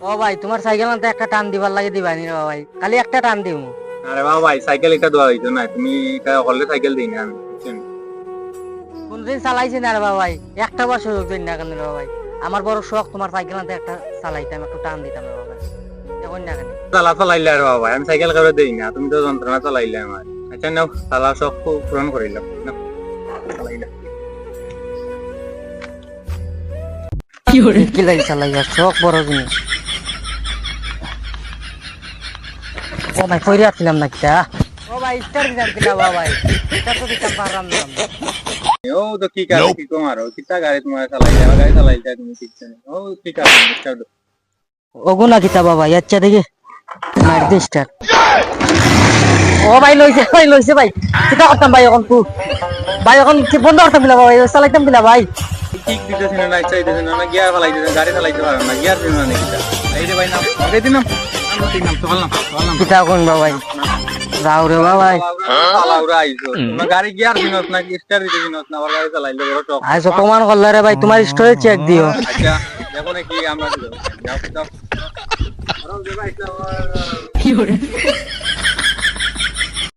ও ভাই তোমার সাইকেল আনতে একটা টান দিবার লাগে দিবা নি রে ভাই খালি একটা টান দিমু। আরে বাবা ভাই সাইকেল একটা দেওয়া হইতো না। তুমি এটা হলে সাইকেল দিই না আমি? কোনদিন চালাইছি না রে বাবা ভাই একটা বার সুযোগ দিন না কেন বাবা ভাই আমার বড় শখ তোমার সাইকেল আনতে একটা চালাইতাম একটু টান দিতাম রে বাবা ভাই এখন না কেন? চালা চালাইলে আর বাবা ভাই আমি সাইকেল করে দেই না। তুমি তো যন্ত্রণা চালাইলে আমার। আচ্ছা নাও চালা সব পূরণ করিলাম। নাও, চালাইলা। কি লাগে চালাই আর শখ বড় জিনিস। ও ভাই কইরে আসছিলাম না কিটা। ও ভাই স্টার দিতাম কিটা বাবা ভাই এটা তো দিতাম পারলাম না ও তো কি কাজ কি তোমার? ও কিতা গাড়ি তোমার চালাইলে আমার গাড়ি চালাইতে তুমি শিখছো না। ও ঠিক আছে স্টার্ট ওগুনা কিতা বাবা আচ্ছা দেখি। মার দে স্টার ও ভাই লইছে ভাই লইছে ভাই। কিতা করতাম ভাই এখন তুই ভাই এখন কি বন্ধ করতাম কিলা ভাই চালাইতাম কিলা ভাই? কিক দিতেছ না নাই চাইতেছ না গিয়ার চালাইতে গাড়ি চালাইতে পারো না গিয়ার দিন না কিতা এই রে ভাই নাম এই দিন নাম কিতা কোন বাবাই। যাও রে বাবাই। আইছো গাড়ি গিয়ার দিনত না স্টার দিতে দিনত না আবার গাড়ি চালাইলে বড় টক আজ অপমান করলে রে ভাই তোমার স্টোরেজ চেক দিও। আচ্ছা আমরা কি ভাই